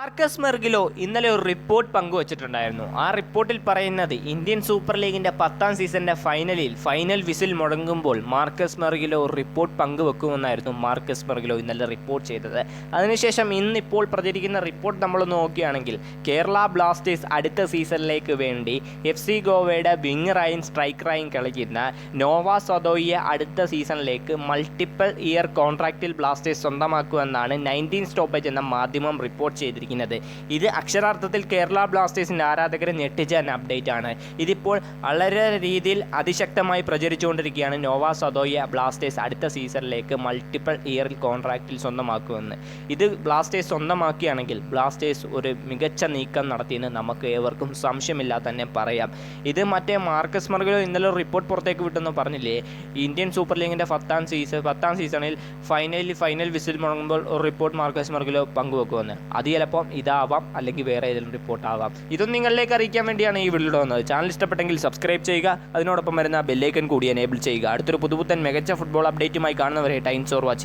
Marcus മെർഗിലോ ഇന്നലെ ഒരു report പങ്കുവച്ചിട്ടുണ്ടായിരുന്നു. ആ റിപ്പോർട്ടിൽ പറയുന്നത് ഇന്ത്യൻ സൂപ്പർ ലീഗിന്റെ പത്താം സീസണിന്റെ ഫൈനലിൽ ഫൈനൽ വിസിൽ മുടങ്ങുമ്പോൾ മാർക്കസ് മെർഗിലോ ഒരു റിപ്പോർട്ട് പങ്കുവെക്കുമെന്നായിരുന്നു മാർക്കസ് മെർഗിലോ ഇന്നലെ റിപ്പോർട്ട് ചെയ്തത്. അതിനുശേഷം ഇന്നിപ്പോൾ പ്രചരിക്കുന്ന റിപ്പോർട്ട് നമ്മൾ നോക്കുകയാണെങ്കിൽ കേരള ബ്ലാസ്റ്റേഴ്സ് അടുത്ത സീസണിലേക്ക് വേണ്ടി എഫ് സി ഗോവയുടെ വിങ്ങറായും സ്ട്രൈക്കറായും കളിക്കുന്ന നോവ സദോയിയെ അടുത്ത സീസണിലേക്ക് മൾട്ടിപ്പിൾ ഇയർ കോൺട്രാക്റ്റിൽ ബ്ലാസ്റ്റേഴ്സ് സ്വന്തമാക്കുമെന്നാണ് നയന്റീൻ സ്റ്റോപ്പേജ് എന്ന മാധ്യമം റിപ്പോർട്ട് ചെയ്തിരിക്കുന്നത്. ഇത് അക്ഷരാർത്ഥത്തിൽ കേരള ബ്ലാസ്റ്റേഴ്സിന്റെ ആരാധകരെ ഞെട്ടിച്ച അപ്ഡേറ്റ് ആണ്. ഇതിപ്പോൾ വളരെ രീതിയിൽ അതിശക്തമായി പ്രചരിച്ചുകൊണ്ടിരിക്കുകയാണ് നോവ സദോയ ബ്ലാസ്റ്റേഴ്സ് അടുത്ത സീസണിലേക്ക് മൾട്ടിപ്പിൾ ഇയറിൽ കോൺട്രാക്റ്റിൽ സ്വന്തമാക്കുമെന്ന്. ഇത് ബ്ലാസ്റ്റേഴ്സ് സ്വന്തമാക്കുകയാണെങ്കിൽ ബ്ലാസ്റ്റേഴ്സ് ഒരു മികച്ച നീക്കം നടത്തിയെന്ന് നമുക്ക് ഏവർക്കും സംശയമില്ലാതെ തന്നെ പറയാം. ഇത് മറ്റേ മാർക്കസ് മർഗലോ ഇന്നലെ റിപ്പോർട്ട് പുറത്തേക്ക് വിട്ടെന്ന് പറഞ്ഞില്ലേ? ഇന്ത്യൻ സൂപ്പർ ലീഗിന്റെ പത്താം സീസൺ പത്താം സീസണിൽ ഫൈനലിൽ ഫൈനൽ വിസിൽ മുടങ്ങുമ്പോൾ ഒരു റിപ്പോർട്ട് മാർക്കസ് മർഗലോ പങ്കുവെക്കുമെന്ന്. അത് ചിലപ്പം ഇതാവാം അല്ലെങ്കിൽ വേറെ ഏതെങ്കിലും റിപ്പോർട്ട് ആവാം. ഇതൊന്നും നിങ്ങളിലേക്ക് അറിയിക്കാൻ വേണ്ടിയാണ് ഈ വീഡിയോ വന്നത് ചാനൽ ഇഷ്ടപ്പെട്ടെങ്കിൽ സബ്സ്ക്രൈബ് ചെയ്യുക. അതിനോടൊപ്പം വരുന്ന ബെല്ലൈക്കൻ കൂടി എനേബിൾ ചെയ്യുക. അടുത്തൊരു പുതുപുത്തൻ മികച്ച ഫുട്ബോൾ അപ്ഡേറ്റുമായി കാണുന്നവരെ ടൈംസ് ഓർ വാച്ചിങ്